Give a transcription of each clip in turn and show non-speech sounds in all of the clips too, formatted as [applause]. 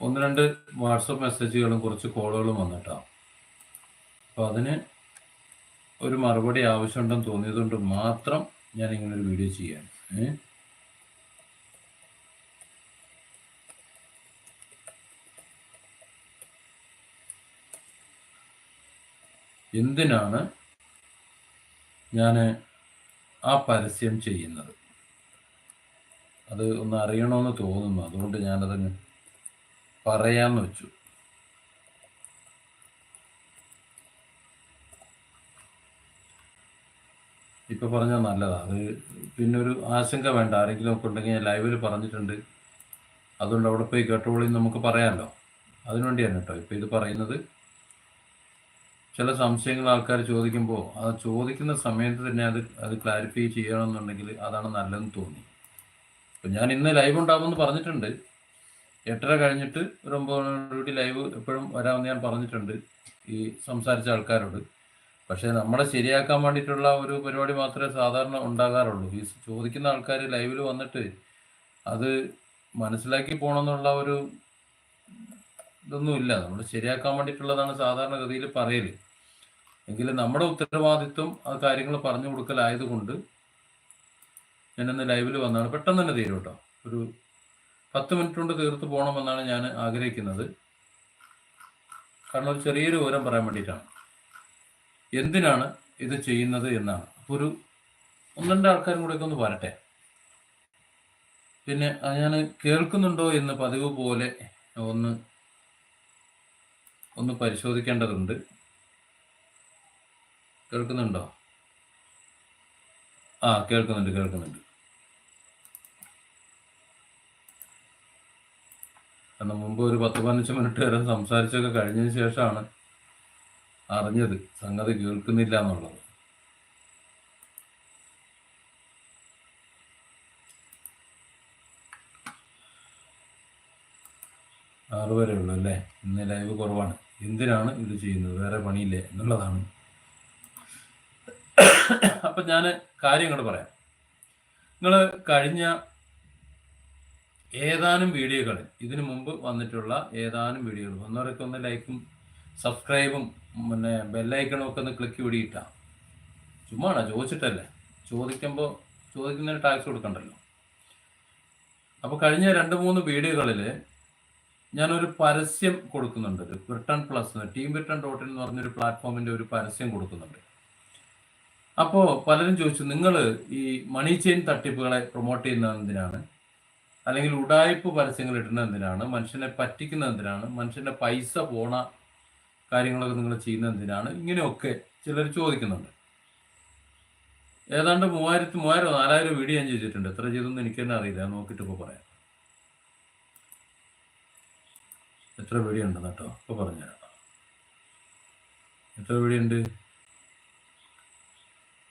ഒന്ന് രണ്ട് വാട്സപ്പ് മെസ്സേജുകളും കുറച്ച് കോളുകളും വന്നിട്ടാണ് അപ്പോൾ അതിന് ഒരു മറുപടി ആവശ്യമുണ്ടെന്ന് തോന്നിയതുകൊണ്ട് മാത്രം ഞാൻ ഇങ്ങനെ ഒരു വീഡിയോ ചെയ്യാൻ എന്തിനാണ് ഞാൻ ആ പരസ്യം ചെയ്യുന്നത്? അത് ഒന്ന് അറിയണമെന്ന് തോന്നുന്നു. അതുകൊണ്ട് ഞാനതങ്ങ് പറയാന്ന് വെച്ചു. ഇപ്പൊ പറഞ്ഞാൽ നല്ലതാ. അത് പിന്നെ ഒരു ആശങ്ക വേണ്ട. ആരെങ്കിലും ഒക്കെ ഉണ്ടെങ്കിൽ ഞാൻ ലൈവിൽ പറഞ്ഞിട്ടുണ്ട്. അതുകൊണ്ട് അവിടെ പോയി കേട്ടോളി നമുക്ക് പറയാമല്ലോ അതിനുവേണ്ടിയാണ് കേട്ടോ ഇപ്പൊ ഇത് പറയുന്നത്. ചില സംശയങ്ങൾ ആൾക്കാർ ചോദിക്കുമ്പോൾ ആ ചോദിക്കുന്ന സമയത്ത് തന്നെ അത് അത് ക്ലാരിഫൈ ചെയ്യണമെന്നുണ്ടെങ്കിൽ അതാണ് നല്ലതെന്ന് തോന്നി. അപ്പം ഞാൻ ഇന്ന് ലൈവ് ഉണ്ടാകുമെന്ന് പറഞ്ഞിട്ടുണ്ട്. എട്ടര കഴിഞ്ഞിട്ട് ഒരു ഒമ്പത് മണിയോടുകൂടി ലൈവ് എപ്പോഴും വരാമെന്ന് ഞാൻ പറഞ്ഞിട്ടുണ്ട് ഈ സംസാരിച്ച ആൾക്കാരോട്. പക്ഷേ നമ്മളെ ശരിയാക്കാൻ വേണ്ടിയിട്ടുള്ള ഒരു പരിപാടി മാത്രമേ സാധാരണ ഉണ്ടാകാറുള്ളൂ. ഈ ചോദിക്കുന്ന ആൾക്കാർ ലൈവിൽ വന്നിട്ട് അത് മനസ്സിലാക്കി പോകണമെന്നുള്ള ഒരു ഇതൊന്നുമില്ല. നമ്മൾ ശരിയാക്കാൻ വേണ്ടിയിട്ടുള്ളതാണ് സാധാരണഗതിയിൽ പറയൽ. എങ്കിലും നമ്മുടെ ഉത്തരവാദിത്വം ആ കാര്യങ്ങൾ പറഞ്ഞു കൊടുക്കലായതുകൊണ്ട് ഞാനൊന്ന് ലൈവിൽ വന്നാണ് പെട്ടെന്ന് തന്നെ തീരും കേട്ടോ ഒരു പത്ത് മിനിറ്റ് കൊണ്ട് തീർത്ത് പോകണമെന്നാണ് ഞാൻ ആഗ്രഹിക്കുന്നത്. കാരണം ഒരു ചെറിയൊരു വിവരം പറയാൻ വേണ്ടിയിട്ടാണ്. എന്തിനാണ് ഇത് ചെയ്യുന്നത് എന്നാണ്. അപ്പോൾ ഒരു ഒന്ന് രണ്ട് ആൾക്കാരും കൂടെയൊക്കെ ഒന്ന് വരട്ടെ. പിന്നെ ഞാൻ കേൾക്കുന്നുണ്ടോ എന്ന് പതിവ് പോലെ ഒന്ന് ഒന്ന് പരിശോധിക്കേണ്ടതുണ്ട്. കേൾക്കുന്നുണ്ടോ? ആ കേൾക്കുന്നുണ്ട് കേൾക്കുന്നുണ്ട്. കാരണം മുമ്പ് ഒരു പത്ത് പതിനഞ്ച് മിനിറ്റ് വരെ സംസാരിച്ചൊക്കെ കഴിഞ്ഞതിന് ശേഷമാണ് അറിഞ്ഞത്. സംഗതി കേൾക്കുന്നില്ല എന്നുള്ളത്. ആറ് വരെ ഉള്ളൂ അല്ലേ? ഇന്ന് ലൈവ് കുറവാണ്. എന്തിനാണ് ഇത് ചെയ്യുന്നത്? വേറെ പണിയില്ലേ? എന്നുള്ളതാണ്. അപ്പം ഞാൻ കാര്യങ്ങൾ പറയാം. നിങ്ങൾ കഴിഞ്ഞ ഏതാനും വീഡിയോകൾ ഇതിനു മുമ്പ് വന്നിട്ടുള്ള ഏതാനും വീഡിയോകൾ വന്നവരൊക്കെ ഒന്ന് ലൈക്കും സബ്സ്ക്രൈബും പിന്നെ ബെല്ലൈക്കണും ഒക്കെ ഒന്ന് ക്ലിക്ക് പിടിയിട്ടാ ചുമ്മാണോ ചോദിച്ചിട്ടല്ലേ? ചോദിക്കുമ്പോൾ ചോദിക്കുന്നതിന് ടാക്സ് കൊടുക്കണ്ടല്ലോ. അപ്പോൾ കഴിഞ്ഞ രണ്ട് മൂന്ന് വീഡിയോകളിൽ ഞാനൊരു പരസ്യം കൊടുക്കുന്നുണ്ട്. Return plus team return dot എന്ന് പറഞ്ഞൊരു പ്ലാറ്റ്ഫോമിന്റെ ഒരു പരസ്യം കൊടുക്കുന്നുണ്ട്. അപ്പോൾ പലരും ചോദിച്ചു നിങ്ങൾ ഈ മണി ചെയിൻ തട്ടിപ്പുകളെ പ്രൊമോട്ട് ചെയ്യുന്നതിനാണ് അല്ലെങ്കിൽ ഉടായ്പ പരസ്യങ്ങൾ ഇടുന്ന എന്തിനാണ്? മനുഷ്യനെ പറ്റിക്കുന്ന എന്തിനാണ്? മനുഷ്യന്റെ പൈസ പോണ കാര്യങ്ങളൊക്കെ നിങ്ങൾ ചെയ്യുന്ന എന്തിനാണ്? ഇങ്ങനെയൊക്കെ ചിലർ ചോദിക്കുന്നുണ്ട്. ഏതാണ്ട് മൂവായിരത്തി മൂവായിരം നാലായിരം വീഡിയോ ഞാൻ ചോദിച്ചിട്ടുണ്ട് എത്ര ചെയ്തൊന്നും എനിക്ക് തന്നെ അറിയില്ല. നോക്കിയിട്ട് ഇപ്പോൾ പറയാം. എത്ര വീഡിയോ ഉണ്ടെന്ന് കേട്ടോ? ഇപ്പോൾ പറഞ്ഞുതരാം. എത്ര വീഡിയോ ഉണ്ട്?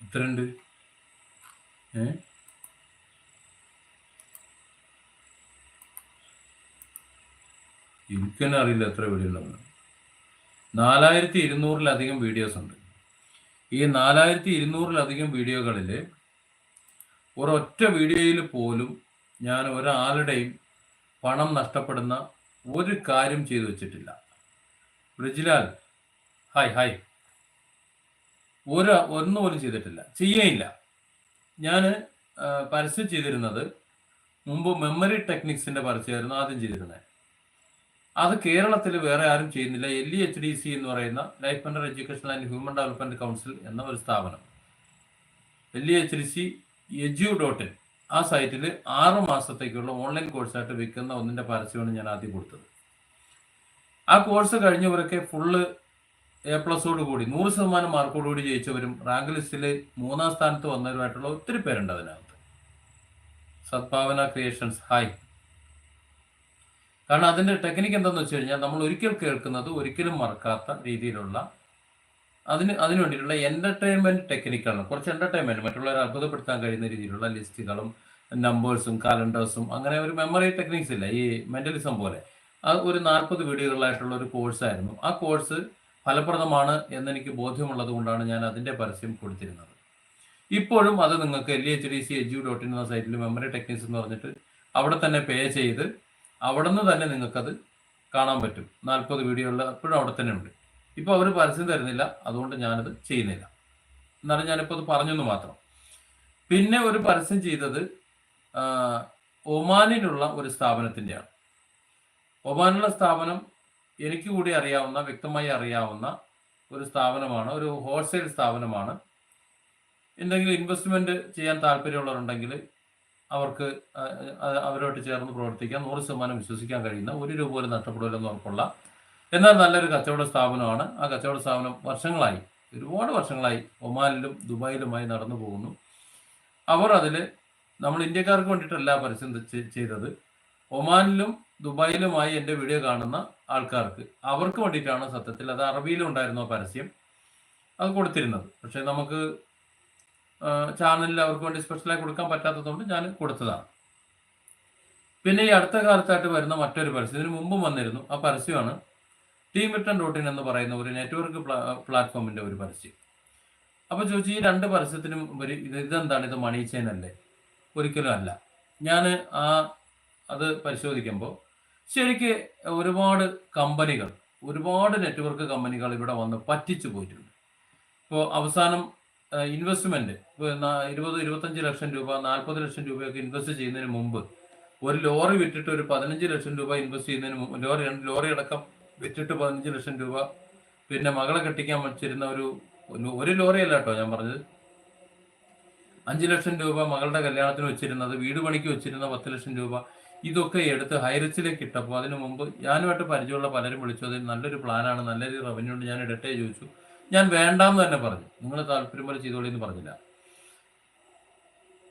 എത്ര ഉണ്ട് ഏ? എനിക്ക് തന്നെ അറിയില്ല എത്ര വീഡിയോ ഉണ്ടെന്ന് നാലായിരത്തി ഇരുന്നൂറിലധികം വീഡിയോസ് ഉണ്ട്. ഈ നാലായിരത്തി ഇരുന്നൂറിലധികം വീഡിയോകളിൽ ഒരൊറ്റ വീഡിയോയിൽ പോലും ഞാൻ ഒരാളുടെയും പണം നഷ്ടപ്പെടുന്ന ഒരു കാര്യം ചെയ്തു വെച്ചിട്ടില്ല. Brijlal hi hi. ഒരു ഒന്നും പോലും ചെയ്തിട്ടില്ല. ചെയ്യേയില്ല. ഞാൻ പരസ്യം ചെയ്തിരുന്നത് മുമ്പ് മെമ്മറി ടെക്നിക്സിന്റെ പരസ്യമായിരുന്നു ആദ്യം ചെയ്തിരുന്നത്. അത് കേരളത്തിൽ വേറെ ആരും ചെയ്യുന്നില്ല. L E H D C എന്ന് പറയുന്ന life and education and human development council എന്ന ഒരു സ്ഥാപനം. L E H D C edu dot in ആ സൈറ്റിൽ ആറ് മാസത്തേക്കുള്ള ഓൺലൈൻ കോഴ്സായിട്ട് വിൽക്കുന്ന ഒന്നിന്റെ പരസ്യമാണ് ഞാൻ ആദ്യം കൊടുത്തത്. ആ കോഴ്സ് കഴിഞ്ഞവരൊക്കെ ഫുള്ള് എ പ്ലസോട് കൂടി നൂറ് ശതമാനം മാർക്കോട് കൂടി ജയിച്ചവരും റാങ്ക് ലിസ്റ്റിൽ മൂന്നാം സ്ഥാനത്ത് വന്നവരുമായിട്ടുള്ള ഒത്തിരി പേരുണ്ട് അതിനകത്ത്. സദ്ഭാവന ക്രിയേഷൻസ് ഹായ് കാരണം അതിന്റെ ടെക്നിക്ക് എന്താണെന്ന് വെച്ച് കഴിഞ്ഞാൽ നമ്മൾ ഒരിക്കൽ കേൾക്കുന്നത് ഒരിക്കലും മറക്കാത്ത രീതിയിലുള്ള അതിന് അതിനു വേണ്ടിയിട്ടുള്ള എന്റർടൈൻമെന്റ് ടെക്നിക്കാണ് കുറച്ച് എന്റർടൈൻമെന്റ് മറ്റുള്ളവരെ അത്ഭുതപ്പെടുത്താൻ കഴിയുന്ന രീതിയിലുള്ള ലിസ്റ്റുകളും നമ്പേഴ്സും കാലണ്ടേഴ്സും അങ്ങനെ ഒരു മെമ്മറി ടെക്നിക്സ് ഇല്ല. ഈ മെന്റലിസം പോലെ. അത് ഒരു നാൽപ്പത് വീഡിയോകളായിട്ടുള്ള ഒരു കോഴ്സായിരുന്നു ആ കോഴ്സ് ഫലപ്രദമാണ് എന്നെനിക്ക് ബോധ്യമുള്ളത് കൊണ്ടാണ് ഞാൻ അതിന്റെ പരസ്യം കൊടുത്തിരുന്നത്. ഇപ്പോഴും അത് നിങ്ങൾക്ക് L H D C edu dot in എന്ന സൈറ്റിൽ മെമ്മറി ടെക്നിക്സ് എന്ന് പറഞ്ഞിട്ട് അവിടെ തന്നെ പേ ചെയ്ത് അവിടെ നിന്ന് തന്നെ നിങ്ങൾക്കത് കാണാൻ പറ്റും. നാൽപ്പത് വീഡിയോകളിൽ എപ്പോഴും അവിടെ തന്നെ ഉണ്ട്. ഇപ്പോൾ അവർ പരസ്യം തരുന്നില്ല. അതുകൊണ്ട് ഞാനത് ചെയ്യുന്നില്ല. എന്നാലും ഞാനിപ്പോൾ അത് പറഞ്ഞെന്ന് മാത്രം. പിന്നെ ഒരു പരസ്യം ചെയ്തത് ഒമാനിലുള്ള ഒരു സ്ഥാപനത്തിന്റെയാണ് ഒമാനുള്ള സ്ഥാപനം എനിക്ക് കൂടി അറിയാവുന്ന വ്യക്തമായി അറിയാവുന്ന ഒരു സ്ഥാപനമാണ് ഒരു ഹോൾസെയിൽ സ്ഥാപനമാണ്. എന്തെങ്കിലും ഇൻവെസ്റ്റ്മെന്റ് ചെയ്യാൻ താല്പര്യമുള്ളവരുണ്ടെങ്കിൽ അവർക്ക് അ- അ- അവരോട്ട് ചേർന്ന് പ്രവർത്തിക്കാൻ നൂറ് ശതമാനം വിശ്വസിക്കാൻ കഴിയുന്ന ഒരു രൂപ പോലും നഷ്ടപ്പെടില്ലെന്ന് ഉറപ്പുള്ള എന്നാൽ നല്ലൊരു കച്ചവട സ്ഥാപനമാണ്. ആ കച്ചവട സ്ഥാപനം വർഷങ്ങളായി ഒരുപാട് വർഷങ്ങളായി ഒമാനിലും ദുബായിലുമായി നടന്നു പോകുന്നു. അവർ അതിൽ നമ്മൾ ഇന്ത്യക്കാർക്ക് വേണ്ടിയിട്ടല്ല പരസ്യം ചെയ്തത്. ഒമാനിലും ദുബായിലുമായി എന്റെ വീഡിയോ കാണുന്ന ആൾക്കാർക്ക് അവർക്ക് വേണ്ടിയിട്ടാണ് സത്യത്തിൽ അത് അറബിയിലും ഉണ്ടായിരുന്നു പരസ്യം അത് കൊടുത്തിരുന്നത്. പക്ഷേ നമുക്ക് ചാനലിൽ അവർക്ക് വേണ്ടി സ്പെഷ്യലായി കൊടുക്കാൻ പറ്റാത്തതുകൊണ്ട് ഞാൻ കൊടുത്തതാണ്. പിന്നെ ഈ അടുത്ത കാലത്തായിട്ട് വരുന്ന മറ്റൊരു പരസ്യം ഇതിനു മുമ്പും വന്നിരുന്നു. ആ പരസ്യമാണ് ടീം റിട്ടേൺ ഡോട്ട് ഇൻ എന്ന് പറയുന്ന ഒരു നെറ്റ്വർക്ക് പ്ലാറ്റ്ഫോമിന്റെ ഒരു പരസ്യം. അപ്പോൾ ചോദിച്ചു ഈ രണ്ട് പരസ്യത്തിനും ഒരു ഇത് ഇതെന്താണ്? ഇത് മണി ചെയിൻ അല്ലേ? ഒരിക്കലും അല്ല. ഞാൻ ആ അത് പരിശോധിക്കുമ്പോൾ ശരിക്ക് ഒരുപാട് കമ്പനികൾ ഒരുപാട് നെറ്റ്വർക്ക് കമ്പനികൾ ഇവിടെ വന്ന് പറ്റിച്ചു പോയിട്ടുണ്ട്. ഇപ്പോൾ അവസാനം ഇൻവെസ്റ്റ്മെന്റ് ഇരുപത് ഇരുപത്തഞ്ച് ലക്ഷം രൂപ നാൽപ്പത് ലക്ഷം രൂപയൊക്കെ ഇൻവെസ്റ്റ് ചെയ്യുന്നതിന് മുമ്പ് ഒരു ലോറി വിറ്റിട്ട് ഒരു പതിനഞ്ച് ലക്ഷം രൂപ ഇൻവെസ്റ്റ് ചെയ്യുന്നതിന് ലോറി ലോറി അടക്കം വിറ്റിട്ട് പതിനഞ്ച് ലക്ഷം രൂപ പിന്നെ മകളെ കെട്ടിക്കാൻ വെച്ചിരുന്ന ഒരു ഒരു- ലോറി അല്ല കേട്ടോ ഞാൻ പറഞ്ഞത്. അഞ്ച് ലക്ഷം രൂപ മകളുടെ കല്യാണത്തിന് വെച്ചിരുന്നത് വീട് പണിക്ക് വെച്ചിരുന്ന പത്ത് ലക്ഷം രൂപ ഇതൊക്കെ എടുത്ത് ഹൈറിച്ചിലേക്ക് ഇട്ടപ്പോൾ അതിനു മുമ്പ് ഞാനുമായിട്ട് പരിചയമുള്ള പലരും വിളിച്ചു. അതിൽ നല്ലൊരു പ്ലാനാണ് നല്ലൊരു റവന്യൂ ഉണ്ട്. ഞാൻ ഇടട്ടെ ചോദിച്ചു. ഞാൻ വേണ്ടാന്ന് തന്നെ പറഞ്ഞു. നിങ്ങൾ താല്പര്യം പോലെ ചെയ്തോളി എന്ന് പറഞ്ഞില്ല.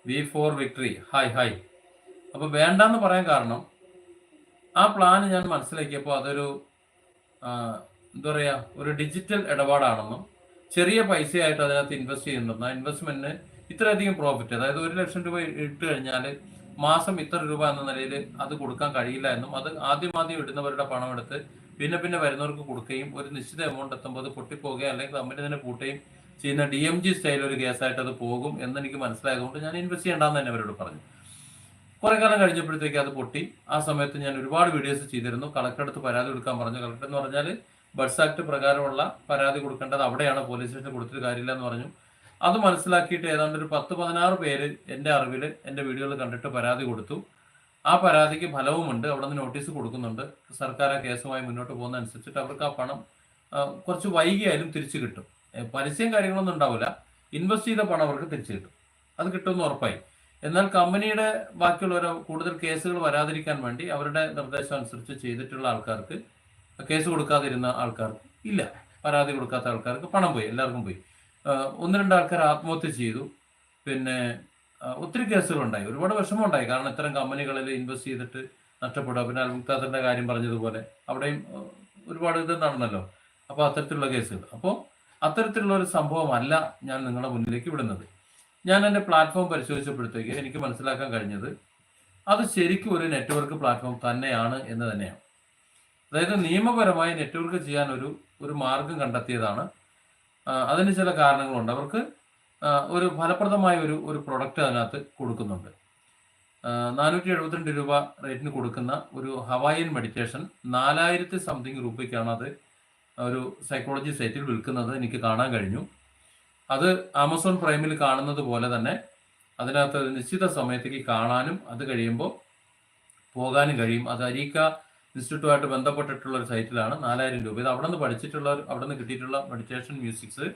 V for victory hi hi അപ്പൊ വേണ്ടാന്ന് പറയാൻ കാരണം ആ പ്ലാൻ ഞാൻ മനസ്സിലാക്കിയപ്പോൾ അതൊരു എന്താ പറയാ ഒരു ഡിജിറ്റൽ ഇടപാടാണെന്നും ചെറിയ പൈസയായിട്ട് അതിനകത്ത് ഇൻവെസ്റ്റ് ചെയ്യുന്ന ഇൻവെസ്റ്റ്മെന്റിന് ഇത്രയധികം പ്രോഫിറ്റ് അതായത് ഒരു ലക്ഷം രൂപ ഇട്ട് കഴിഞ്ഞാൽ മാസം ഇത്ര രൂപ എന്ന നിലയിൽ അത് കൊടുക്കാൻ കഴിയില്ല എന്നും അത് ആദ്യം ആദ്യം ഇടുന്നവരുടെ പണം എടുത്ത് പിന്നെ പിന്നെ വരുന്നവർക്ക് കൊടുക്കുകയും ഒരു നിശ്ചിത എമൗണ്ട് എത്തുമ്പോൾ അത് പൊട്ടിപ്പോകുകയും അല്ലെങ്കിൽ കമ്പനി തന്നെ കൂട്ടുകയും ചെയ്യുന്ന ഡി എം ജി സ്റ്റൈൽ ഒരു കേസായിട്ട് അത് പോകും എന്ന് എനിക്ക് മനസ്സിലായതുകൊണ്ട് ഞാൻ ഇൻവെസ്റ്റ് ചെയ്യണ്ടെന്ന് തന്നെ അവരോട് പറഞ്ഞു. കുറെ കാലം കഴിഞ്ഞപ്പോഴത്തേക്ക് അത് പൊട്ടി. ആ സമയത്ത് ഞാൻ ഒരുപാട് വീഡിയോസ് ചെയ്തിരുന്നു. കളക്ടർ അടുത്ത് പരാതി കൊടുക്കാൻ പറഞ്ഞു. കളക്ടർ എന്ന് പറഞ്ഞാൽ ബഡ്സ് ആക്ട് പ്രകാരമുള്ള പരാതി കൊടുക്കേണ്ടത് അവിടെയാണ്. പോലീസ് സ്റ്റേഷനിൽ കൊടുത്തിട്ട് കാര്യമില്ല എന്ന് പറഞ്ഞു. അത് മനസ്സിലാക്കിയിട്ട് ഏതാണ്ട് ഒരു പത്ത് പതിനാറ് പേര് എന്റെ അറിവിൽ എന്റെ വീഡിയോകൾ കണ്ടിട്ട് പരാതി കൊടുത്തു. ആ പരാതിക്ക് ഫലവുമുണ്ട്. അവിടെ നിന്ന് നോട്ടീസ് കൊടുക്കുന്നുണ്ട്. സർക്കാർ ആ കേസുമായി മുന്നോട്ട് പോകുന്ന അനുസരിച്ചിട്ട് അവർക്ക് ആ പണം കുറച്ച് വൈകിയായാലും തിരിച്ചു കിട്ടും. പരസ്യം കാര്യങ്ങളൊന്നും ഉണ്ടാവില്ല. ഇൻവെസ്റ്റ് ചെയ്ത പണം അവർക്ക് തിരിച്ചു കിട്ടും. അത് കിട്ടുമെന്ന് ഉറപ്പായി. എന്നാൽ കമ്പനിയുടെ ബാക്കിയുള്ളവരോ കൂടുതൽ കേസുകൾ വരാതിരിക്കാൻ വേണ്ടി അവരുടെ നിർദ്ദേശം അനുസരിച്ച് ചെയ്തിട്ടുള്ള ആൾക്കാർക്ക് കേസ് കൊടുക്കാതിരുന്ന ആൾക്കാർക്ക് ഇല്ല. പരാതി കൊടുക്കാത്ത ആൾക്കാർക്ക് പണം പോയി. എല്ലാവർക്കും പോയി. ഒന്ന് രണ്ട് ആൾക്കാർ ആത്മഹത്യ ചെയ്തു. പിന്നെ ഒത്തിരി കേസുകളുണ്ടായി. ഒരുപാട് വിഷമമുണ്ടായി. കാരണം ഇത്തരം കമ്പനികളിൽ ഇൻവെസ്റ്റ് ചെയ്തിട്ട് നഷ്ടപ്പെടുക. പിന്നെ അൽമുക്താസിന്റെ കാര്യം പറഞ്ഞതുപോലെ അവിടെയും ഒരുപാട് ഇത് നടന്നല്ലോ. അപ്പോൾ അത്തരത്തിലുള്ള കേസുകൾ. അപ്പോൾ അത്തരത്തിലുള്ള ഒരു സംഭവമല്ല ഞാൻ നിങ്ങളുടെ മുന്നിലേക്ക് വിടുന്നത്. ഞാൻ എന്റെ പ്ലാറ്റ്ഫോം പരിശോധിച്ചപ്പോഴത്തേക്ക് എനിക്ക് മനസ്സിലാക്കാൻ കഴിഞ്ഞത് അത് ശരിക്കും ഒരു നെറ്റ്വർക്ക് പ്ലാറ്റ്ഫോം തന്നെയാണ് എന്ന് തന്നെയാണ്. അതായത് നിയമപരമായി നെറ്റ്വർക്ക് ചെയ്യാൻ ഒരു ഒരു മാർഗം കണ്ടെത്തിയതാണ്. അതിന് ചില കാരണങ്ങളുണ്ട്. അവർക്ക് ഒരു ഫലപ്രദമായ ഒരു ഒരു പ്രൊഡക്റ്റ് അതിനകത്ത് കൊടുക്കുന്നുണ്ട്. നാനൂറ്റി എഴുപത്തിരണ്ട് രൂപ റേറ്റിന് കൊടുക്കുന്ന ഒരു ഹവായൻ മെഡിറ്റേഷൻ നാലായിരത്തി സംതിങ് രൂപയ്ക്കാണ് അത് ഒരു സൈക്കോളജി സൈറ്റിൽ വിൽക്കുന്നത് എനിക്ക് കാണാൻ കഴിഞ്ഞു. അത് ആമസോൺ പ്രൈമിൽ കാണുന്നത് പോലെ തന്നെ അതിനകത്ത് ഒരു നിശ്ചിത സമയത്തേക്ക് കാണാനും അത് കഴിയുമ്പോൾ പോകാനും കഴിയും. അത് അരീക്ക ഇൻസ്റ്റിറ്റ്യൂട്ടുമായിട്ട് ബന്ധപ്പെട്ടിട്ടുള്ള ഒരു സൈറ്റിലാണ് നാലായിരം രൂപ. ഇത് അവിടെ നിന്ന് പഠിച്ചിട്ടുള്ള അവിടെ നിന്ന് കിട്ടിയിട്ടുള്ള മെഡിറ്റേഷൻ മ്യൂസിക്സ്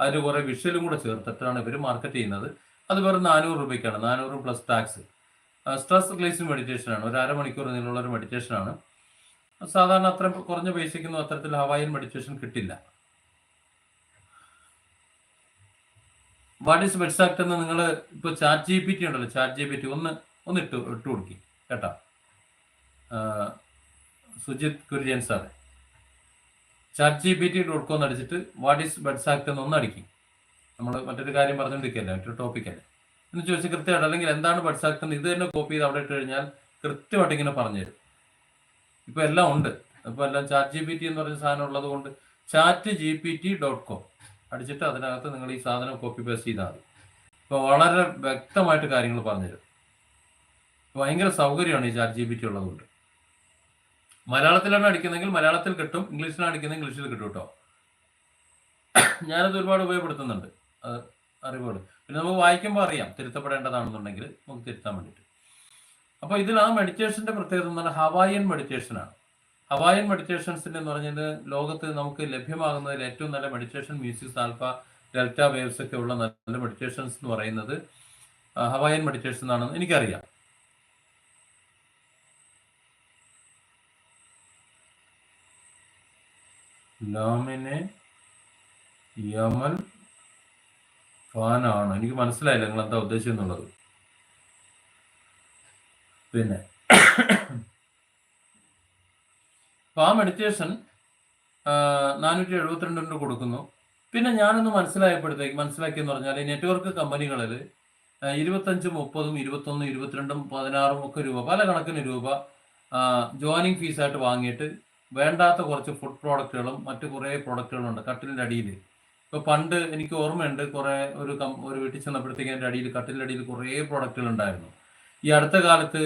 അതിന് കുറേ വിഷ്വലും കൂടെ ചേർത്തിട്ടാണ് ഇവർ മാർക്കറ്റ് ചെയ്യുന്നത്. അത് വെറും നാനൂറ് രൂപയ്ക്കാണ്. നാനൂറ് plus tax stress releasing meditation ആണ്. ഒരു അരമണിക്കൂർ നീളമുള്ള ഒരു മെഡിറ്റേഷൻ ആണ്. സാധാരണ അത്ര കുറഞ്ഞ പൈസയ്ക്കൊന്നും അത്തരത്തിൽ ഹവായൻ മെഡിറ്റേഷൻ കിട്ടില്ല. വാട്ട് ഈസ് വെബ്സാക്ട് എന്ന് നിങ്ങൾ ഇപ്പോൾ ചാറ്റ് ജി പി ടി ഉണ്ടല്ലോ. ചാറ്റ് ജി പി ടി ഒന്ന് ഒന്ന് ഇട്ട് ഇട്ട് കൊടുക്കി. കേട്ടോ? Sujith Kurian sir. Chat G P T dot com അടിച്ചിട്ട് വാട്ട് ഈസ് ബെഡ്സാക്ട് എന്ന് ഒന്ന് അടിക്കും. നമ്മൾ മറ്റൊരു കാര്യം പറഞ്ഞുകൊണ്ടിരിക്കുകയല്ലേ മറ്റൊരു ടോപ്പിക്കല്ലേ എന്ന് ചോദിച്ചാൽ കൃത്യമായിട്ട് അല്ലെങ്കിൽ എന്താണ് ബെഡ്സാക്ട് എന്ന് ഇത് തന്നെ കോപ്പി ചെയ്ത് അവിടെ ഇട്ട് കഴിഞ്ഞാൽ കൃത്യമായിട്ട് ഇങ്ങനെ പറഞ്ഞു തരും. ഇപ്പൊ എല്ലാം ഉണ്ട്. ഇപ്പൊ എല്ലാം ചാറ്റ് ജി പി ടി എന്ന് പറഞ്ഞ സാധനം ഉള്ളത് കൊണ്ട് chat G P T dot com അടിച്ചിട്ട് അതിനകത്ത് നിങ്ങൾ ഈ സാധനം കോപ്പി പേസ്റ്റ് ചെയ്താൽ മതി. ഇപ്പൊ വളരെ വ്യക്തമായിട്ട് കാര്യങ്ങൾ പറഞ്ഞുതരും ഭയങ്കര സൗകര്യമാണ് ഈ ചാറ്റ് ജി പി ടി ഉള്ളത് കൊണ്ട്. മലയാളത്തിലാണ് അടിക്കുന്നതെങ്കിൽ മലയാളത്തിൽ കിട്ടും ഇംഗ്ലീഷിലാണ് അടിക്കുന്നത് ഇംഗ്ലീഷിൽ കിട്ടും കേട്ടോ. ഞാനത് ഒരുപാട് ഉപയോഗപ്പെടുത്തുന്നുണ്ട്. അത് അറിവുകൾ പിന്നെ നമുക്ക് വായിക്കുമ്പോൾ അറിയാം തിരുത്തപ്പെടേണ്ടതാണെന്നുണ്ടെങ്കിൽ നമുക്ക് തിരുത്താൻ വേണ്ടിയിട്ട്. അപ്പോൾ ഇതിൽ ആ മെഡിറ്റേഷന്റെ പ്രത്യേകത എന്ന് പറഞ്ഞാൽ ഹവായൻ മെഡിറ്റേഷനാണ് ഹവായൻ മെഡിറ്റേഷൻസിന്റെ എന്ന് പറഞ്ഞാൽ ലോകത്ത് നമുക്ക് ലഭ്യമാകുന്നതിൽ ഏറ്റവും നല്ല meditation musics alpha delta waves ഒക്കെ ഉള്ള നല്ല മെഡിറ്റേഷൻസ് എന്ന് പറയുന്നത് ഹവായൻ മെഡിറ്റേഷൻ ആണെന്ന് എനിക്കറിയാം. ലാമിനെ യമൽ ഫാനാണ്. എനിക്ക് മനസ്സിലായില്ല നിങ്ങൾ എന്താ ഉദ്ദേശം എന്നുള്ളത് പിന്നെ [coughs] ഫാ മെഡിറ്റേഷൻ നാനൂറ്റി എഴുപത്തിരണ്ടിന് കൊടുക്കുന്നു. പിന്നെ ഞാനൊന്ന് മനസ്സിലായപ്പോഴത്തേക്ക് മനസ്സിലാക്കിയെന്ന് പറഞ്ഞാൽ നെറ്റ്വർക്ക് കമ്പനികളിൽ ഇരുപത്തഞ്ചും മുപ്പതും ഇരുപത്തൊന്നും ഇരുപത്തിരണ്ടും പതിനാറും ഒക്കെ രൂപ പല കണക്കിന് രൂപ ജോയിനിങ് ഫീസായിട്ട് വാങ്ങിയിട്ട് വേണ്ടാത്ത കുറച്ച് ഫുഡ് പ്രോഡക്റ്റുകളും മറ്റു കുറേ പ്രോഡക്റ്റുകളുണ്ട് കട്ടിലിന്റെ അടിയിൽ. ഇപ്പോൾ പണ്ട് എനിക്ക് ഓർമ്മയുണ്ട് കുറേ ഒരു കം ഒരു വീട്ടിൽ ചെന്നപ്പോഴത്തേക്ക് എന്റെ അടിയിൽ കട്ടിലിന്റെ അടിയിൽ കുറേ പ്രോഡക്റ്റുകൾ ഉണ്ടായിരുന്നു. ഈ അടുത്ത കാലത്ത്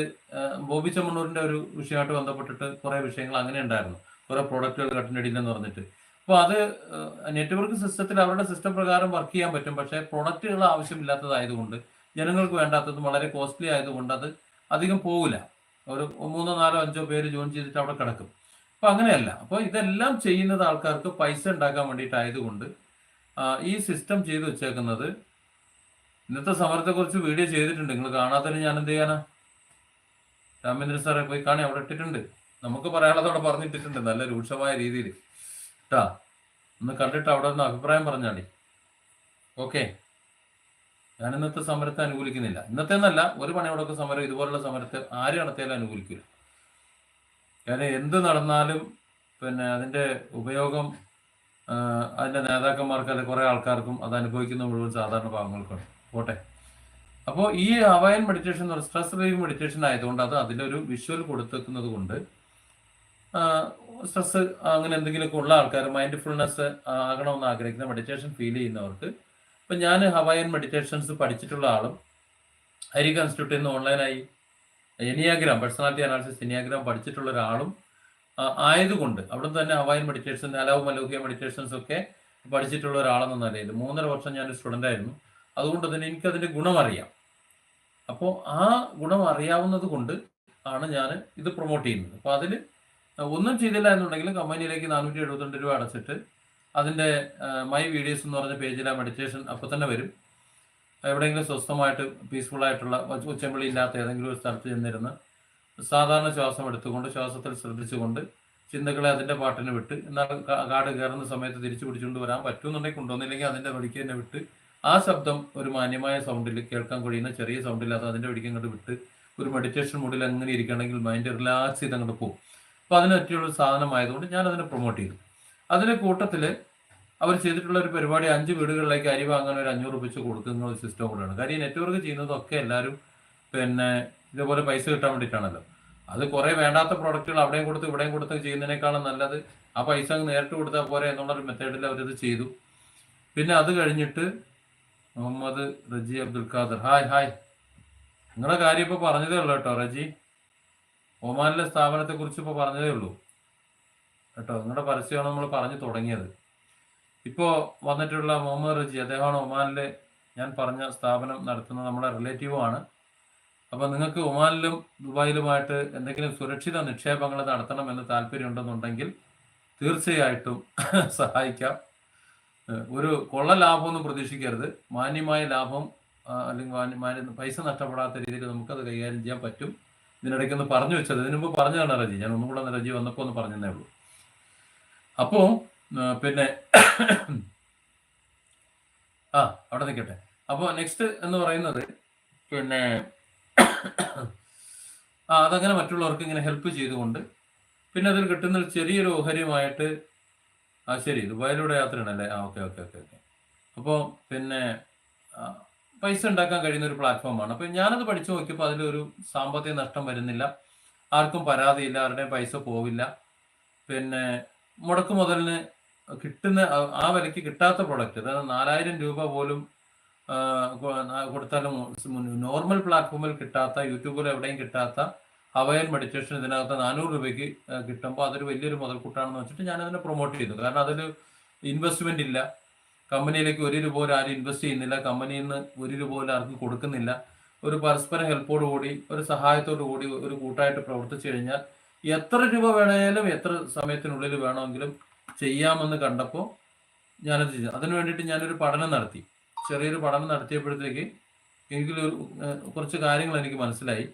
ബോബി ചെമ്മണ്ണൂരിന്റെ ഒരു വിഷയമായിട്ട് ബന്ധപ്പെട്ടിട്ട് കുറേ വിഷയങ്ങൾ അങ്ങനെ ഉണ്ടായിരുന്നു. കുറേ പ്രോഡക്റ്റുകൾ കട്ടിലിന്റെ അടിയിൽ എന്ന് പറഞ്ഞിട്ട്. അപ്പോൾ അത് നെറ്റ്വർക്ക് സിസ്റ്റത്തിൽ അവരുടെ സിസ്റ്റം പ്രകാരം വർക്ക് ചെയ്യാൻ പറ്റും. പക്ഷേ പ്രോഡക്റ്റുകൾ ആവശ്യമില്ലാത്തതായതുകൊണ്ട് ജനങ്ങൾക്ക് വേണ്ടാത്തതും വളരെ കോസ്റ്റ്ലി ആയതുകൊണ്ട് അത് അധികം പോകില്ല ഒരു മൂന്നോ നാലോ അഞ്ചോ പേര് ജോയിൻ ചെയ്തിട്ട് അവിടെ കിടക്കും. അപ്പൊ അങ്ങനെയല്ല. അപ്പൊ ഇതെല്ലാം ചെയ്യുന്നത് ആൾക്കാർക്ക് പൈസ ഉണ്ടാക്കാൻ വേണ്ടിയിട്ടായതുകൊണ്ട് ഈ സിസ്റ്റം ചെയ്തു വെച്ചേക്കുന്നത് ഇന്നത്തെ സമരത്തെക്കുറിച്ച് വീഡിയോ ചെയ്തിട്ടുണ്ട്. നിങ്ങൾ കാണാത്തതിന് ഞാൻ എന്ത് ചെയ്യാനാ? രാമേന്ദ്രൻ സാറെ പോയി കാണി അവിടെ ഇട്ടിട്ടുണ്ട്. നമുക്ക് പറയാനുള്ളത് അവിടെ പറഞ്ഞിട്ടിട്ടുണ്ട്. നല്ല രൂക്ഷമായ രീതിയിൽ. കേട്ടാ ഒന്ന് കണ്ടിട്ട് അവിടെ ഒന്ന് അഭിപ്രായം പറഞ്ഞാടി. ഓക്കെ. ഞാൻ ഇന്നത്തെ സമരത്തെ അനുകൂലിക്കുന്നില്ല. ഇന്നത്തെ എന്നല്ല ഒരു പണിയോടൊക്കെ സമരം ഇതുപോലുള്ള സമരത്തെ ആര് നടത്തിയാലും അനുകൂലിക്കില്ല കാരണം എന്ത് നടന്നാലും പിന്നെ അതിന്റെ ഉപയോഗം അതിന്റെ നേതാക്കന്മാർക്ക് അല്ലെങ്കിൽ കുറെ ആൾക്കാർക്കും അത് അനുഭവിക്കുന്ന മുഴുവൻ സാധാരണ പാവങ്ങൾക്കാണ് പോട്ടെ. അപ്പോൾ ഈ ഹവായൻ മെഡിറ്റേഷൻ എന്ന് പറയുന്നത് സ്ട്രെസ് റിലീവ് മെഡിറ്റേഷൻ ആയതുകൊണ്ട് അത് അതിലൊരു വിഷ്വൽ കൊടുത്തേക്കുന്നത് കൊണ്ട് സ്ട്രെസ് അങ്ങനെ എന്തെങ്കിലുമൊക്കെ ഉള്ള ആൾക്കാർ മൈൻഡ് ഫുൾനെസ് ആകണമെന്ന് ആഗ്രഹിക്കുന്ന മെഡിറ്റേഷൻ ഫീൽ ചെയ്യുന്നവർക്ക് ഇപ്പം ഞാൻ ഹവായൻ മെഡിറ്റേഷൻസ് പഠിച്ചിട്ടുള്ള ആളും ഹരി ഇൻസ്റ്റിറ്റ്യൂട്ടിൽ നിന്ന് ഓൺലൈനായി എനിയാഗ്രാം പേഴ്സണാലിറ്റി അനാലിസിസ് എനിയാഗ്രാം പഠിച്ചിട്ടുള്ള ഒരാളും ആയതുകൊണ്ട് അവിടെ തന്നെ ഹവായൻ മെഡിറ്റേഷൻ അലാവ് മലോഹിയ മെഡിറ്റേഷൻസ് ഒക്കെ പഠിച്ചിട്ടുള്ള ഒരാളെന്ന നിലയിൽ മൂന്നര വർഷം ഞാൻ സ്റ്റുഡന്റ് ആയിരുന്നു. അതുകൊണ്ട് തന്നെ എനിക്കതിന്റെ ഗുണം അറിയാം അപ്പോൾ ആ ഗുണം അറിയാവുന്നത് കൊണ്ട് ആണ് ഞാൻ ഇത് പ്രൊമോട്ട് ചെയ്യുന്നത്. അപ്പോൾ അതിൽ ഒന്നും ചെയ്തില്ല എന്നുണ്ടെങ്കിൽ കമ്പനിയിലേക്ക് നാനൂറ്റി എഴുപത്തിരണ്ട് രൂപ അടച്ചിട്ട് അതിന്റെ മൈ വീഡിയോസ് എന്ന് പറഞ്ഞ പേജിൽ മെഡിറ്റേഷൻ അപ്പോൾ തന്നെ വരും. എവിടെയെങ്കിലും സ്വസ്ഥമായിട്ട് പീസ്ഫുൾ ആയിട്ടുള്ള ഉച്ചമ്പിളി ഇല്ലാത്ത ഏതെങ്കിലും ഒരു സ്ഥലത്ത് ചെന്നിരുന്ന് സാധാരണ ശ്വാസം എടുത്തുകൊണ്ട് ശ്വാസത്തിൽ ശ്രദ്ധിച്ചുകൊണ്ട് ചിന്തകളെ അതിന്റെ പാട്ടിന് വിട്ട് എന്നാൽ കാട് കയറുന്ന സമയത്ത് തിരിച്ചു പിടിച്ചുകൊണ്ട് വരാൻ പറ്റുമെന്നുണ്ടെങ്കിൽ കൊണ്ടുവന്നില്ലെങ്കിൽ അതിന്റെ വഴിക്ക് തന്നെ വിട്ട് ആ ശബ്ദം ഒരു മാന്യമായ സൗണ്ടിൽ കേൾക്കാൻ കഴിയുന്ന ചെറിയ സൗണ്ടിൽ അത് അതിന്റെ വഴിക്ക് അങ്ങോട്ട് വിട്ട് ഒരു മെഡിറ്റേഷൻ മൂഡിൽ അങ്ങനെ ഇരിക്കണമെങ്കിൽ മൈൻഡ് റിലാക്സ് ചെയ്ത് അങ്ങോട്ട് പോകും. അപ്പോൾ അതിന് പറ്റിയുള്ള ഒരു സാധനമായതുകൊണ്ട് ഞാൻ അതിനെ പ്രൊമോട്ട് ചെയ്തു. അതിന്റെ കൂട്ടത്തിൽ അവർ ചെയ്തിട്ടുള്ള ഒരു പരിപാടി അഞ്ച് വീടുകളിലേക്ക് അരി വാങ്ങാൻ ഒരു അഞ്ഞൂറ് വെച്ച് കൊടുക്കുന്ന ഒരു സിസ്റ്റം കൂടെയാണ്. കാര്യം നെറ്റ്വർക്ക് ചെയ്യുന്നതൊക്കെ എല്ലാവരും പിന്നെ ഇതേപോലെ പൈസ കിട്ടാൻ വേണ്ടിയിട്ടാണല്ലോ. അത് കുറേ വേണ്ടാത്ത പ്രോഡക്റ്റുകൾ അവിടെയും കൊടുത്ത് ഇവിടെയും കൊടുത്ത് ചെയ്യുന്നതിനേക്കാളും നല്ലത് ആ പൈസ അങ്ങ് നേരിട്ട് കൊടുത്താൽ പോരെ എന്നുള്ളൊരു മെത്തേഡിൽ അവരത് ചെയ്തു. പിന്നെ അത് കഴിഞ്ഞിട്ട് മുഹമ്മദ് റജി അബ്ദുൽ ഖാദർ. Hi hi. നിങ്ങളുടെ കാര്യം ഇപ്പോൾ പറഞ്ഞതേ ഉള്ളൂ കേട്ടോ റജി. ഒമാനിലെ സ്ഥാപനത്തെ കുറിച്ച് ഇപ്പോൾ പറഞ്ഞതേ ഉള്ളൂ. കേട്ടോ നിങ്ങളുടെ പരസ്യമാണ് നമ്മൾ പറഞ്ഞു തുടങ്ങിയത്. ഇപ്പോൾ വന്നിട്ടുള്ള മുഹമ്മദ് റജി അദ്ദേഹമാണ് ഒമാനിലെ ഞാൻ പറഞ്ഞ സ്ഥാപനം നടത്തുന്ന നമ്മുടെ റിലേറ്റീവുമാണ് അപ്പോൾ നിങ്ങൾക്ക് ഒമാനിലും ദുബായിലുമായിട്ട് എന്തെങ്കിലും സുരക്ഷിത നിക്ഷേപങ്ങൾ നടത്തണം എന്ന് താല്പര്യമുണ്ടെന്നുണ്ടെങ്കിൽ തീർച്ചയായിട്ടും [laughs] സഹായിക്കാം. ഒരു കൊള്ള ലാഭമൊന്നും പ്രതീക്ഷിക്കരുത്. മാന്യമായ ലാഭം അല്ലെങ്കിൽ മാന്യ പൈസ നഷ്ടപ്പെടാത്ത രീതിയിൽ നമുക്കത് കൈകാര്യം ചെയ്യാൻ പറ്റും. ഇതിനിടയ്ക്ക് ഒന്ന് പറഞ്ഞു വെച്ചത്. ഇതിനു മുമ്പ് പറഞ്ഞതാണ് റജി. ഞാൻ ഒന്നും കൂടെ റജി വന്നപ്പോൾ ഒന്ന് പറഞ്ഞതേ ഉള്ളൂ. അപ്പോൾ പിന്നെ [coughs] ആ അവിടെ നിൽക്കട്ടെ. അപ്പോൾ നെക്സ്റ്റ് എന്ന് പറയുന്നത് പിന്നെ [coughs] ആ അതങ്ങനെ മറ്റുള്ളവർക്ക് ഇങ്ങനെ ഹെൽപ്പ് ചെയ്തുകൊണ്ട് പിന്നെ അതിൽ കിട്ടുന്ന ചെറിയൊരു ഓഹരിയുമായിട്ട് ആ ശരി ദുബായിലൂടെ യാത്രയാണല്ലേ? ആ ഓക്കെ ഓക്കെ ഓക്കെ ഓക്കെ അപ്പോൾ പിന്നെ പൈസ ഉണ്ടാക്കാൻ കഴിയുന്ന ഒരു പ്ലാറ്റ്ഫോമാണ് അപ്പോൾ ഞാനത് പഠിച്ചു നോക്കിയപ്പോൾ അതിലൊരു സാമ്പത്തിക നഷ്ടം വരുന്നില്ല. ആർക്കും പരാതിയില്ല ആരുടെയും പൈസ പോവില്ല. പിന്നെ മുടക്ക് മുതലിന് കിട്ടുന്ന ആ- വിലക്ക് കിട്ടാത്ത പ്രൊഡക്റ്റ് അതായത് നാലായിരം രൂപ പോലും കൊടുത്താലും നോർമൽ പ്ലാറ്റ്ഫോമിൽ കിട്ടാത്ത യൂട്യൂബിൽ എവിടെയും കിട്ടാത്ത അവയൽ മെഡിറ്റേഷൻ ഇതിനകത്ത് നാനൂറ് രൂപയ്ക്ക് കിട്ടുമ്പോൾ അതൊരു വലിയൊരു മുതൽക്കൂട്ടാണെന്ന് വെച്ചിട്ട് ഞാൻ അതിനെ പ്രൊമോട്ട് ചെയ്തു കാരണം അതിൽ ഇൻവെസ്റ്റ്മെന്റ് ഇല്ല. കമ്പനിയിലേക്ക് ഒരു രൂപ പോലും ആരും ഇൻവെസ്റ്റ് ചെയ്യുന്നില്ല. കമ്പനിയിൽ നിന്ന് ഒരു രൂപ പോലും ആർക്കും കൊടുക്കുന്നില്ല. ഒരു പരസ്പര ഹെൽപ്പോട് കൂടി ഒരു സഹായത്തോടു കൂടി ഒരു കൂട്ടായിട്ട് പ്രവർത്തിച്ചു കഴിഞ്ഞാൽ എത്ര രൂപ വേണമെങ്കിലും എത്ര സമയത്തിനുള്ളിൽ വേണമെങ്കിലും ചെയ്യാമെന്ന് കണ്ടപ്പോൾ ഞാനത് ചെയ്തു. അതിനു വേണ്ടിയിട്ട് ഞാനൊരു പഠനം നടത്തി. ചെറിയൊരു പഠനം നടത്തിയപ്പോഴത്തേക്ക് എനിക്ക് കുറച്ച് കാര്യങ്ങൾ എനിക്ക് മനസ്സിലായി.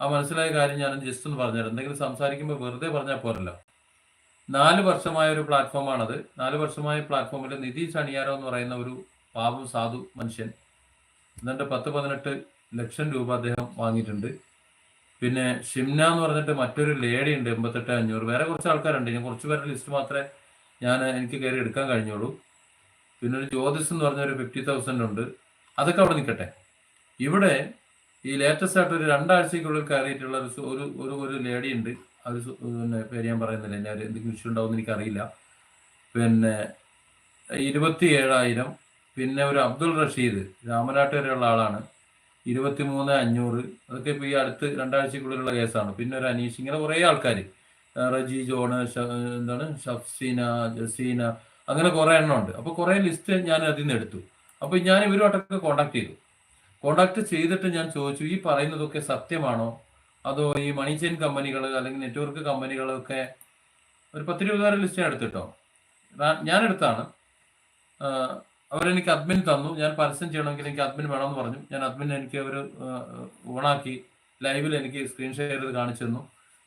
ആ മനസ്സിലായ കാര്യം ഞാൻ ജസ്റ്റ് ഒന്ന് പറഞ്ഞുതരാം. എന്തെങ്കിലും സംസാരിക്കുമ്പോൾ വെറുതെ പറഞ്ഞാൽ പോരല്ലോ. നാല് വർഷമായ ഒരു പ്ലാറ്റ്ഫോമാണത്. നാല് വർഷമായ പ്ലാറ്റ്ഫോമിൽ നിതീഷ് അണിയാരോ എന്ന് പറയുന്ന ഒരു പാപം സാധു മനുഷ്യൻ. എന്നിട്ട് പത്ത് പതിനെട്ട് ലക്ഷം രൂപ അദ്ദേഹം വാങ്ങിയിട്ടുണ്ട്. പിന്നെ ഷിംന എന്ന് പറഞ്ഞിട്ട് മറ്റൊരു ലേഡി ഉണ്ട് എൺപത്തെട്ട് അഞ്ഞൂറ്. വേറെ കുറച്ച് ആൾക്കാരുണ്ട്. ഞാൻ കുറച്ച് പേരുടെ ലിസ്റ്റ് മാത്രമേ ഞാൻ എനിക്ക് കയറി എടുക്കാൻ കഴിഞ്ഞുള്ളൂ. പിന്നെ ഒരു ജ്യോതിസ് എന്ന് പറഞ്ഞ ഒരു ഫിഫ്റ്റി തൗസൻഡ് ഉണ്ട്. അതൊക്കെ അവിടെ നിൽക്കട്ടെ. ഇവിടെ ഈ ലേറ്റസ്റ്റ് ആയിട്ട് ഒരു രണ്ടാഴ്ചക്കുള്ളിൽ കയറിയിട്ടുള്ള ഒരു ഒരു ഒരു ലേഡി ഉണ്ട്. അത് പിന്നെ പേര് ഞാൻ പറയുന്നില്ല. എന്നെ എന്തെങ്കിലും ഇഷ്യൂ ഉണ്ടാവുമെന്ന് എനിക്കറിയില്ല. പിന്നെ ഇരുപത്തി ഏഴായിരം പിന്നെ ഒരു അബ്ദുൾ റഷീദ് രാമനാട്ടുകരയുള്ള ആളാണ്. ഇരുപത്തി മൂന്ന് അഞ്ഞൂറ്. അതൊക്കെ ഇപ്പോൾ ഈ അടുത്ത് രണ്ടാഴ്ചക്കുള്ളിലുള്ള കേസാണ്. പിന്നെ ഒരു അനീഷ് ഇങ്ങനെ കുറേ ആൾക്കാർ റജി ജോണ് എന്താണ്? ഷഫ്സീന ജസീന അങ്ങനെ കുറേ എണ്ണം ഉണ്ട്. അപ്പോൾ കുറേ ലിസ്റ്റ് ഞാൻ അതിൽ നിന്ന് എടുത്തു. അപ്പോൾ ഞാൻ ഇവരുമായിട്ടൊക്കെ കോണ്ടാക്ട് ചെയ്തു. കോണ്ടാക്ട് ചെയ്തിട്ട് ഞാൻ ചോദിച്ചു ഈ പറയുന്നതൊക്കെ സത്യമാണോ? അതോ ഈ മണി ചെയിൻ കമ്പനികൾ അല്ലെങ്കിൽ നെറ്റ്വർക്ക് കമ്പനികളൊക്കെ ഒരു പത്ത് ഇരുപതാറ് ലിസ്റ്റ് ഞാൻ എടുത്തിട്ടോ ഞാൻ- എടുത്താണ്. അവരെനിക്ക് അഡ്മിൻ തന്നു. ഞാൻ പരസ്യം ചെയ്യണമെങ്കിൽ എനിക്ക് അഡ്മിൻ വേണമെന്ന് പറഞ്ഞു. ഞാൻ അഡ്മിൻ എനിക്ക് അവർ ഓണാക്കി ലൈവിൽ എനിക്ക് സ്ക്രീൻ ഷെയർ ചെയ്ത് കാണിച്ചു തന്നു.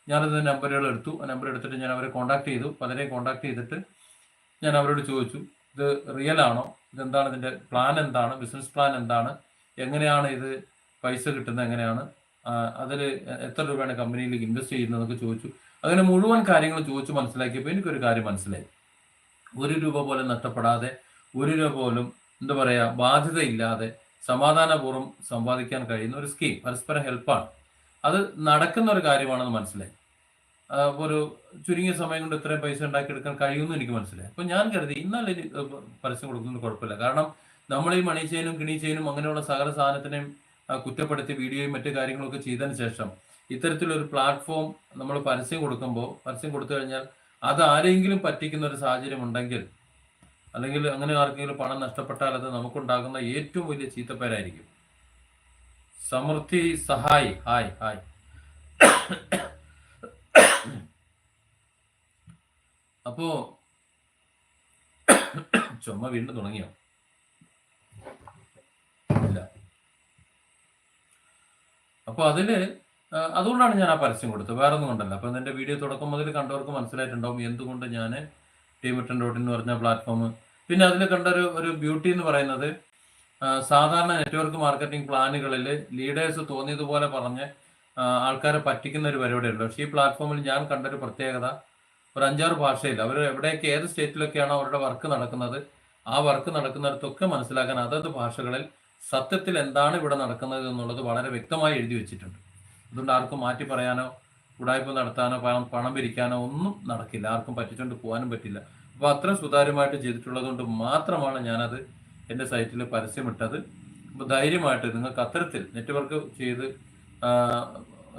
ഞാനത് നമ്പറുകൾ എടുത്തു. ആ നമ്പർ എടുത്തിട്ട് ഞാൻ അവരെ കോൺടാക്ട് ചെയ്തു. പലരെയും കോൺടാക്ട് ചെയ്തിട്ട് ഞാൻ അവരോട് ചോദിച്ചു ഇത് റിയൽ ആണോ? ഇതെന്താണ് ഇതിന്റെ പ്ലാൻ എന്താണ്? ബിസിനസ് പ്ലാൻ എന്താണ്? എങ്ങനെയാണ് ഇത് പൈസ കിട്ടുന്നത്? എങ്ങനെയാണ്? അതിൽ എത്ര രൂപയാണ് കമ്പനിയിലേക്ക് ഇൻവെസ്റ്റ് ചെയ്യുന്നതെന്നൊക്കെ ചോദിച്ചു. അങ്ങനെ മുഴുവൻ കാര്യങ്ങൾ ചോദിച്ചു മനസ്സിലാക്കിയപ്പോൾ എനിക്കൊരു കാര്യം മനസ്സിലായി. ഒരു രൂപ പോലെ നഷ്ടപ്പെടാതെ ഒരു രൂപ പോലും എന്താ പറയുക ബാധ്യതയില്ലാതെ സമാധാനപൂർവം സമ്പാദിക്കാൻ കഴിയുന്ന ഒരു സ്കീം പരസ്പര ഹെൽപ്പാണ് അത് നടക്കുന്ന ഒരു കാര്യമാണെന്ന് മനസ്സിലായി. അപ്പോൾ ഒരു ചുരുങ്ങിയ സമയം കൊണ്ട് ഇത്രയും പൈസ ഉണ്ടാക്കിയെടുക്കാൻ കഴിയുമെന്ന് എനിക്ക് മനസ്സിലായി. അപ്പൊ ഞാൻ കരുതി ഇന്നലെ ഇനി, പരസ്യം കൊടുക്കുന്നത് കുഴപ്പമില്ല. കാരണം നമ്മൾ ഈ മണി ചെയിനും കിണി ചെയിനും അങ്ങനെയുള്ള സകല സാധനത്തിനെയും കുറ്റപ്പെടുത്തി വീഡിയോയും മറ്റു കാര്യങ്ങളൊക്കെ ചെയ്തതിന് ശേഷം ഇത്തരത്തിലൊരു പ്ലാറ്റ്ഫോം നമ്മൾ പരസ്യം കൊടുക്കുമ്പോൾ പരസ്യം കൊടുത്തു കഴിഞ്ഞാൽ അത് ആരെങ്കിലും പറ്റിക്കുന്ന ഒരു സാഹചര്യം ഉണ്ടെങ്കിൽ അല്ലെങ്കിൽ അങ്ങനെ ആർക്കെങ്കിലും പണം നഷ്ടപ്പെട്ടാൽ അത് നമുക്കുണ്ടാകുന്ന ഏറ്റവും വലിയ ചീത്തപ്പേരായിരിക്കും. സമൃദ്ധി സഹായി ഹായ് ഹായ്. അപ്പോ ചുമ വീണ്ടും തുടങ്ങിയോ? ഇല്ല. അപ്പൊ അതിൽ അതുകൊണ്ടാണ് ഞാൻ ആ പരസ്യം കൊടുത്തത്. വേറെ ഒന്നും കൊണ്ടല്ല. അപ്പൊ എന്റെ വീഡിയോ തുടക്കം മുതൽ കണ്ടവർക്ക് മനസ്സിലായിട്ടുണ്ടാവും എന്തുകൊണ്ട് ഞാൻ ടീമിട്ടൻ ഡോട്ട് എന്ന് പറഞ്ഞ പ്ലാറ്റ്ഫോം പിന്നെ അതിൽ കണ്ട ഒരു ഒരു ബ്യൂട്ടി എന്ന് പറയുന്നത് സാധാരണ നെറ്റ്വർക്ക് മാർക്കറ്റിംഗ് പ്ലാനുകളിൽ ലീഡേഴ്സ് തോന്നിയതുപോലെ പറഞ്ഞ് ആൾക്കാരെ പറ്റിക്കുന്ന ഒരു പരിപാടിയുണ്ട്. പക്ഷേ ഈ പ്ലാറ്റ്ഫോമിൽ ഞാൻ കണ്ടൊരു പ്രത്യേകത ഒരു അഞ്ചാറ് ഭാഷയിൽ അവർ എവിടെയൊക്കെ ഏത് സ്റ്റേറ്റിലൊക്കെയാണോ അവരുടെ വർക്ക് നടക്കുന്നത് ആ വർക്ക് നടക്കുന്നിടത്തൊക്കെ മനസ്സിലാക്കാൻ അതത് ഭാഷകളിൽ സത്യത്തിൽ എന്താണ് ഇവിടെ നടക്കുന്നത് എന്നുള്ളത് വളരെ വ്യക്തമായി എഴുതി വെച്ചിട്ടുണ്ട്. അതുകൊണ്ട് ആർക്കും മാറ്റി പറയാനോ ഉടായ്പ നടത്താനോ പണം പണം പിരിക്കാനോ ഒന്നും നടക്കില്ല. ആർക്കും പറ്റിച്ചുകൊണ്ട് പോകാനും പറ്റില്ല. അപ്പോൾ അത്ര സുതാര്യമായിട്ട് ചെയ്തിട്ടുള്ളത് കൊണ്ട് മാത്രമാണ് ഞാനത് എന്റെ സൈറ്റിൽ പരസ്യമിട്ടത്. അപ്പോൾ ധൈര്യമായിട്ട് നിങ്ങൾക്ക് അത്തരത്തിൽ നെറ്റ്വർക്ക് ചെയ്ത്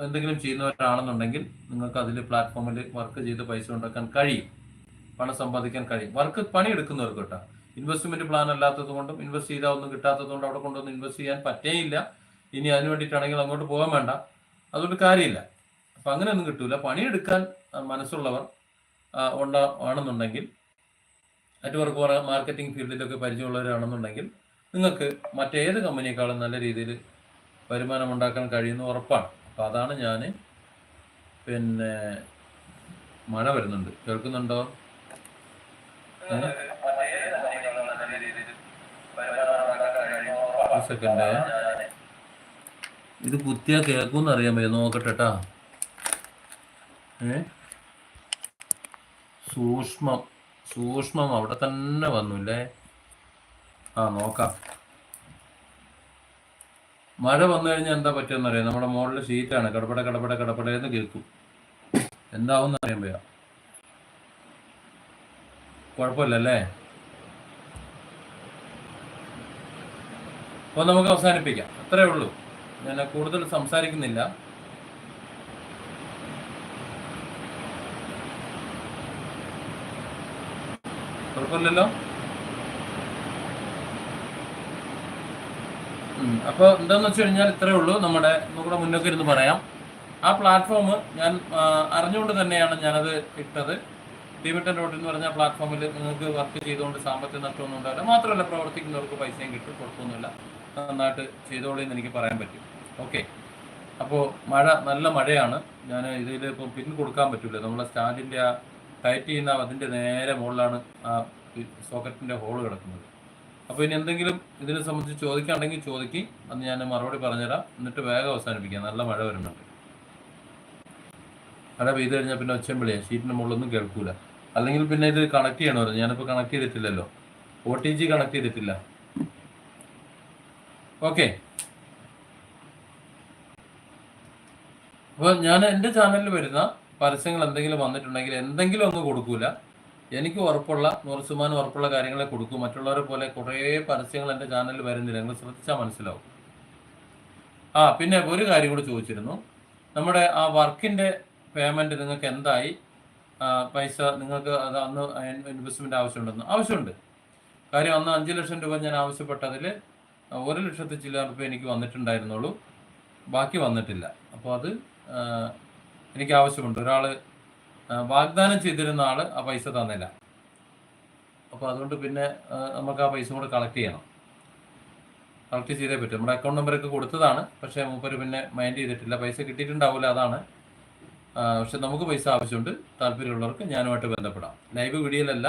എന്തെങ്കിലും ചെയ്യുന്നവരാണെന്നുണ്ടെങ്കിൽ നിങ്ങൾക്ക് അതിൽ പ്ലാറ്റ്ഫോമിൽ വർക്ക് ചെയ്ത് പൈസ ഉണ്ടാക്കാൻ കഴിയും. പണം സമ്പാദിക്കാൻ കഴിയും. വർക്ക് പണിയെടുക്കുന്നവർക്ക് കേട്ടോ. ഇൻവെസ്റ്റ്മെന്റ് പ്ലാൻ അല്ലാത്തത് കൊണ്ടും ഇൻവെസ്റ്റ് ചെയ്താൽ ഒന്നും കിട്ടാത്തത് കൊണ്ട് അവിടെ കൊണ്ടൊന്നും ഇൻവെസ്റ്റ് ചെയ്യാൻ പറ്റേയില്ല. ഇനി അതിന് വേണ്ടിയിട്ടാണെങ്കിൽ അങ്ങോട്ട് പോകാൻ വേണ്ട. അതുകൊണ്ട് കാര്യമില്ല. അപ്പൊ അങ്ങനെയൊന്നും കിട്ടൂല. പണിയെടുക്കാൻ മനസ്സുള്ളവർ ഉണ്ട ആണെന്നുണ്ടെങ്കിൽ നെറ്റ്വർക്ക് മാർക്കറ്റിംഗ് ഫീൽഡിലൊക്കെ പരിചയമുള്ളവരാണെന്നുണ്ടെങ്കിൽ നിങ്ങൾക്ക് മറ്റേത് കമ്പനിയേക്കാളും നല്ല രീതിയിൽ വരുമാനം ഉണ്ടാക്കാൻ കഴിയുന്ന ഉറപ്പാണ്. അപ്പോൾ അതാണ് ഞാൻ പിന്നെ മഴ വരുന്നുണ്ട്. കേൾക്കുന്നുണ്ടോ? സെക്കൻഡ് ഇത് കുത്തിയാ കേൾക്കുമെന്ന് അറിയാൻ പറ്റും നോക്കട്ടെ ട്ടാ. സൂക്ഷ്മം. സൂക്ഷ്മം അവിടെ തന്നെ വന്നു അല്ലേ ആ നോക്കാം. മഴ വന്നു കഴിഞ്ഞാൽ എന്താ പറ്റുമെന്ന് അറിയാം നമ്മുടെ മുകളിൽ ഷീറ്റാണ്. കടപട കടപട എന്ന് കേൾക്കും. എന്താവും അറിയാൻ വയ്യ. കുഴപ്പമില്ലല്ലേ? അപ്പോൾ നമുക്ക് അവസാനിപ്പിക്കാം. അത്രേ ഉള്ളൂ. ഞാൻ കൂടുതൽ സംസാരിക്കുന്നില്ല. കുഴപ്പമില്ലല്ലോ. അപ്പോൾ എന്താന്ന് വെച്ച് കഴിഞ്ഞാൽ ഇത്രേ ഉള്ളൂ. നമ്മുടെ നമ്മുടെ മുന്നോട്ട് ഇരുന്ന് പറയാം. ആ പ്ലാറ്റ്ഫോം ഞാൻ അറിഞ്ഞുകൊണ്ട് തന്നെയാണ് ഞാനത് ഇട്ടത്. ഡിമിറ്റൻ റോഡ് എന്ന് പറഞ്ഞ പ്ലാറ്റ്ഫോമിൽ നിങ്ങൾക്ക് വർക്ക് ചെയ്തുകൊണ്ട് സാമ്പത്തിക നഷ്ടമൊന്നും ഉണ്ടാവില്ല. മാത്രമല്ല പ്രവർത്തിക്കുന്നവർക്ക് പൈസയും കിട്ടും. കുഴപ്പമൊന്നുമില്ല. നന്നായിട്ട് ചെയ്തോളൂ എന്ന് എനിക്ക് പറയാൻ പറ്റും. ഓക്കെ അപ്പോൾ മഴ നല്ല മഴയാണ്. ഞാൻ ഇതിൽ ഇപ്പം പിൻ കൊടുക്കാൻ പറ്റില്ല നമ്മളെ സ്റ്റാൻഡിന്റെ ആ ടൈറ്റ് ചെയ്യുന്ന അതിന്റെ നേരെ മുകളിലാണ് ആ സോക്കറ്റിന്റെ ഹോൾ കിടക്കുന്നത്. അപ്പോൾ ഇനി എന്തെങ്കിലും ഇതിനെ സംബന്ധിച്ച് ചോദിക്കുകയാണെങ്കിൽ ചോദിക്കും. അന്ന് ഞാൻ മറുപടി പറഞ്ഞുതരാം. എന്നിട്ട് വേഗം അവസാനിപ്പിക്കാം. നല്ല മഴ വരുന്നുണ്ട്. മഴ പെയ്ത് കഴിഞ്ഞാൽ പിന്നെ ഒച്ചയും വിളിയാ. ഷീറ്റിന്റെ മുകളിലൊന്നും കേൾക്കൂല. അല്ലെങ്കിൽ പിന്നെ ഇത് കണക്ട് ചെയ്യണമായിരുന്നു ഞാനിപ്പോൾ കണക്ട് ചെയ്തിട്ടില്ലല്ലോ. ഒ ടി ജി കണക്ട് ചെയ്തിട്ടില്ല. ഓക്കെ അപ്പോൾ ഞാൻ എന്റെ ചാനലിൽ വരുന്ന പരസ്യങ്ങൾ എന്തെങ്കിലും വന്നിട്ടുണ്ടെങ്കിൽ എന്തെങ്കിലും ഒന്നും കൊടുക്കൂല. എനിക്ക് ഉറപ്പുള്ള നൂറ് ശതമാനം ഉറപ്പുള്ള കാര്യങ്ങളെ കൊടുക്കും. മറ്റുള്ളവരെ പോലെ കുറേ പരസ്യങ്ങൾ എന്റെ ചാനലിൽ വരുന്നില്ല. നിങ്ങൾ ശ്രദ്ധിച്ചാൽ മനസ്സിലാവും. ആ പിന്നെ ഒരു കാര്യം കൂടി ചോദിച്ചിരുന്നു. നമ്മുടെ ആ വർക്കിന്റെ പേയ്മെന്റ് നിങ്ങൾക്ക് എന്തായി? പൈസ നിങ്ങൾക്ക് അത് അന്ന് ഇൻവെസ്റ്റ്മെന്റ് ആവശ്യമുണ്ടെന്ന്. ആവശ്യമുണ്ട്. കാര്യം അന്ന് അഞ്ച് ലക്ഷം രൂപ ഞാൻ ആവശ്യപ്പെട്ടതിൽ ഒരു ലക്ഷത്തി ചില രൂപ എനിക്ക് വന്നിട്ടുണ്ടായിരുന്നുള്ളൂ. ബാക്കി വന്നിട്ടില്ല. അപ്പോൾ അത് എനിക്ക് ആവശ്യമുണ്ട് ഒരാൾ വാഗ്ദാനം ചെയ്തിരുന്ന ആൾ ആ പൈസ തന്നില്ല. അപ്പോൾ അതുകൊണ്ട് പിന്നെ നമുക്ക് ആ പൈസ കൂടെ കളക്ട് ചെയ്യണം. കളക്ട് ചെയ്തേ പറ്റും. നമ്മുടെ അക്കൗണ്ട് നമ്പറൊക്കെ കൊടുത്തതാണ്. പക്ഷേ മൂപ്പർ പിന്നെ മൈൻഡ് ചെയ്തിട്ടില്ല. പൈസ കിട്ടിയിട്ടുണ്ടാവില്ല അതാണ്. പക്ഷെ നമുക്ക് പൈസ ആവശ്യമുണ്ട്. താല്പര്യമുള്ളവർക്ക് ഞാനുമായിട്ട് ബന്ധപ്പെടാം. ലൈവ് വീഡിയോയിലല്ല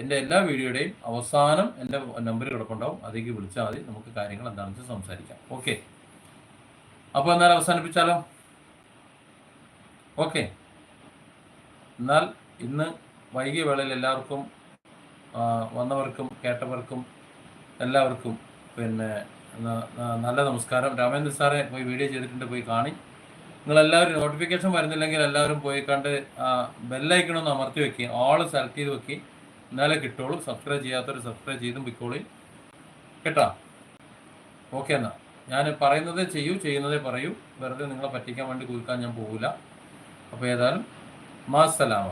എന്റെ എല്ലാ വീഡിയോയുടെയും അവസാനം എന്റെ നമ്പർ കിടപ്പുണ്ടാവും അതേക്ക് വിളിച്ചാൽ മതി. നമുക്ക് കാര്യങ്ങൾ എന്താണെന്ന് വെച്ചാൽ സംസാരിക്കാം. ഓക്കെ അപ്പോൾ എന്നാൽ അവസാനിപ്പിച്ചാലോ? ഓക്കെ. എന്നാൽ ഇന്ന് വൈകിയ വേളയിൽ എല്ലാവർക്കും വന്നവർക്കും കേട്ടവർക്കും എല്ലാവർക്കും പിന്നെ നല്ല നമസ്കാരം. രാമേന്ദ്ര സാറെ പോയി വീഡിയോ ചെയ്തിട്ടുണ്ട് പോയി കാണി. നിങ്ങളെല്ലാവരും നോട്ടിഫിക്കേഷൻ വരുന്നില്ലെങ്കിൽ എല്ലാവരും പോയി കണ്ട് ബെല്ലൈക്കണമെന്ന് അമർത്തി വെക്കുക ഓൾ സെലക്ട് ചെയ്ത് വെക്കി. എന്നാലേ കിട്ടുള്ളൂ. സബ്സ്ക്രൈബ് ചെയ്യാത്തവർ സബ്സ്ക്രൈബ് ചെയ്തും പൊയ്ക്കോളി കേട്ടോ? ഓക്കെ എന്നാൽ ഞാൻ പറയുന്നതേ ചെയ്യൂ ചെയ്യുന്നതേ പറയൂ. വെറുതെ നിങ്ങളെ പറ്റിക്കാൻ വേണ്ടി കുറിക്കാൻ ഞാൻ പോകില്ല അപ്പോൾ ഏതായാലും മാസലാമ